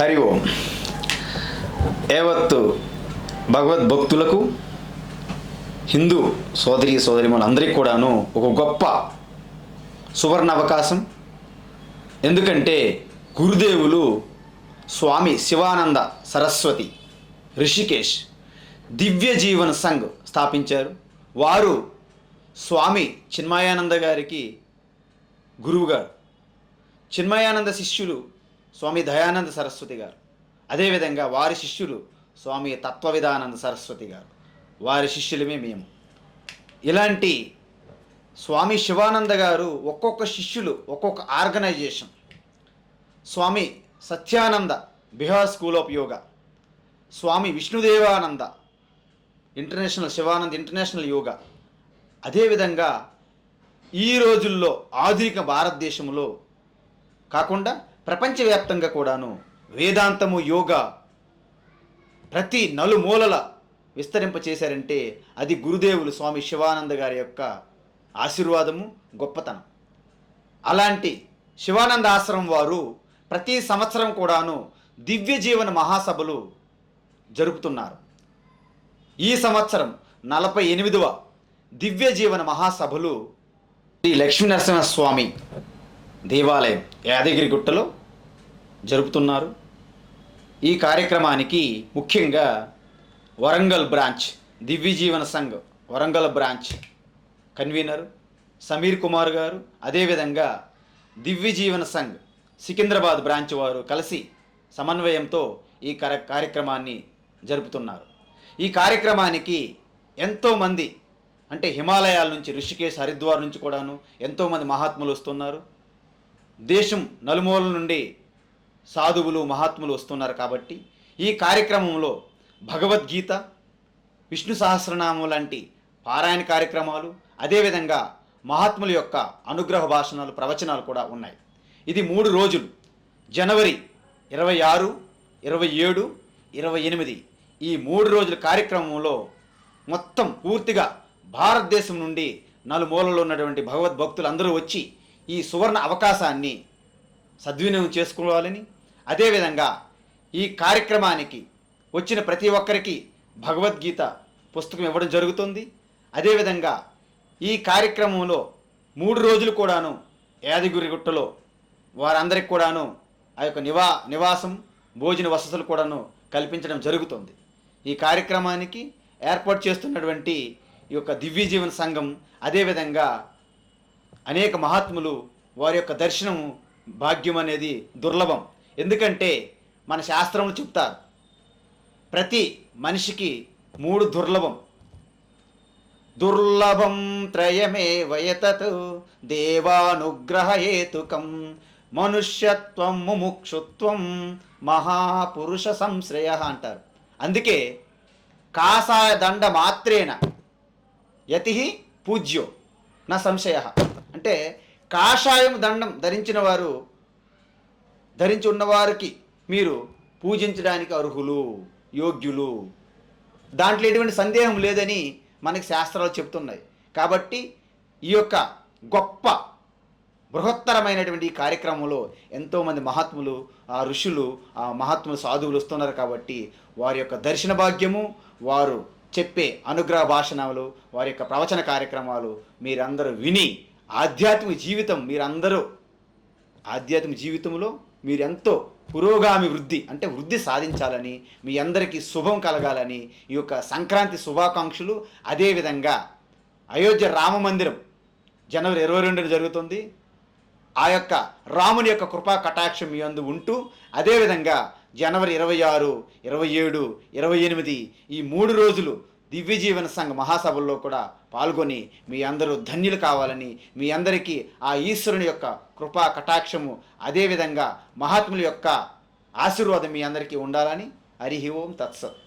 హరి ఓం. యావత్తు భగవద్భక్తులకు హిందూ సోదరి సోదరిమలందరికీ కూడాను ఒక గొప్ప సువర్ణ అవకాశం ఎందుకంటే గురుదేవులు స్వామి శివానంద సరస్వతి రిషికేష్ దివ్య జీవన సంఘ్ స్థాపించారు. వారు స్వామి చిన్మయానంద గారికి గురువుగారు. చిన్మయానంద శిష్యులు స్వామి దయానంద సరస్వతి గారు. అదేవిధంగా వారి శిష్యులు స్వామి తత్వవిధానంద సరస్వతి గారు. వారి శిష్యులమే మేము. ఇలాంటి స్వామి శివానంద గారు ఒక్కొక్క శిష్యులు ఒక్కొక్క organisation. Swami Satyananda Bihar school of yoga. Swami Vishnudevananda international Sivananda international yoga. అదేవిధంగా ఈ రోజుల్లో ఆధునిక భారతదేశంలో కాకుండా ప్రపంచవ్యాప్తంగా కూడాను వేదాంతము యోగ ప్రతి నలుమూలల విస్తరింప చేశారంటే అది గురుదేవులు స్వామి శివానంద గారి యొక్క ఆశీర్వాదము గొప్పతనం. అలాంటి శివానంద ఆశ్రమం వారు ప్రతి సంవత్సరం కూడాను దివ్య జీవన మహాసభలు జరుపుతున్నారు. ఈ సంవత్సరం నలభై ఎనిమిదవ దివ్య జీవన మహాసభలు శ్రీ లక్ష్మీనరసింహస్వామి దేవాలయం యాదగిరిగుట్టలో జరుపుతున్నారు. ఈ కార్యక్రమానికి ముఖ్యంగా Warangal branch Divya Jeevana Sangh Warangal branch convener Sameer Kumar garu అదేవిధంగా దివ్య జీవన సంఘ్ సికింద్రాబాద్ బ్రాంచ్ వారు కలిసి సమన్వయంతో ఈ కార్య కార్యక్రమాన్ని జరుపుతున్నారు. ఈ కార్యక్రమానికి ఎంతోమంది అంటే హిమాలయాల నుంచి ఋషికేశ్ హరిద్వార్ నుంచి కూడాను ఎంతోమంది మహాత్ములు వస్తున్నారు. దేశం నలుమూలల నుండి సాధువులు మహాత్ములు వస్తున్నారు కాబట్టి ఈ కార్యక్రమంలో భగవద్గీత విష్ణు సహస్రనామం లాంటి పారాయణ కార్యక్రమాలు అదేవిధంగా మహాత్ముల యొక్క అనుగ్రహ భాషణాలు ప్రవచనాలు కూడా ఉన్నాయి. ఇది మూడు రోజులు. జనవరి ఇరవై ఆరు ఇరవై ఏడు ఇరవై ఎనిమిది ఈ మూడు రోజుల కార్యక్రమంలో మొత్తం పూర్తిగా భారతదేశం నుండి నలుమూలలో ఉన్నటువంటి భగవద్భక్తులు అందరూ వచ్చి ఈ సువర్ణ అవకాశాన్ని సద్వినియోగం చేసుకోవాలని అదేవిధంగా ఈ కార్యక్రమానికి వచ్చిన ప్రతి ఒక్కరికి భగవద్గీత పుస్తకం ఇవ్వడం జరుగుతుంది. అదేవిధంగా ఈ కార్యక్రమంలో మూడు రోజులు కూడాను యాదగిరిగుట్టలో వారందరికి కూడాను ఆ యొక్క నివా నివాసం భోజన వసతులు కూడాను కల్పించడం జరుగుతుంది. ఈ కార్యక్రమానికి ఏర్పాటు చేస్తున్నటువంటి ఈ యొక్క దివ్య జీవన సంఘం అదేవిధంగా అనేక మహాత్ములు వారి యొక్క దర్శనం భాగ్యం అనేది దుర్లభం. ఎందుకంటే మన శాస్త్రములు చెప్తారు ప్రతి మనిషికి మూడు దుర్లభం. దుర్లభం త్రయమే వయతత్ దేవానుగ్రహేతుకం మనుష్యత్వం ముముక్షుత్వం మహాపురుష సంశ్రయ అంటారు. అందుకే కాసాయ దండ మాత్రేన యతి పూజ్యో నా సంశయ. అంటే కాషాయం దండం ధరించిన వారు ధరించి ఉన్నవారికి మీరు పూజించడానికి అర్హులు యోగ్యులు. దాంట్లో ఎటువంటి సందేహం లేదని మనకి శాస్త్రాలు చెప్తున్నాయి కాబట్టి ఈ యొక్క గొప్ప బృహత్తరమైనటువంటి ఈ కార్యక్రమంలో ఎంతోమంది మహాత్ములు ఆ ఋషులు ఆ మహాత్ములు సాధువులు వస్తున్నారు కాబట్టి వారి యొక్క దర్శన భాగ్యము వారు చెప్పే అనుగ్రహ భాషణాలు వారి యొక్క ప్రవచన కార్యక్రమాలు మీరందరూ విని ఆధ్యాత్మిక జీవితం మీరందరూ ఆధ్యాత్మిక జీవితంలో మీరెంతో పురోగామి వృద్ధి అంటే వృద్ధి సాధించాలని మీ అందరికీ శుభం కలగాలని ఈ యొక్క సంక్రాంతి శుభాకాంక్షలు అదేవిధంగా అయోధ్య రామ మందిరం జనవరి ఇరవై రెండున జరుగుతుంది. ఆ యొక్క రాముని యొక్క కృపా కటాక్షం మీ అందు ఉంటూ అదేవిధంగా జనవరి ఇరవై ఆరు ఇరవై ఏడు ఇరవై ఎనిమిది ఈ మూడు రోజులు దివ్య జీవన సంఘ మహాసభల్లో కూడా పాల్గొని మీ అందరూ ధన్యులు కావాలని మీ అందరికీ ఆ ఈశ్వరుని యొక్క కృపా కటాక్షము అదేవిధంగా మహాత్ముల యొక్క ఆశీర్వాదం మీ అందరికీ ఉండాలని. హరి ఓం తత్సత్.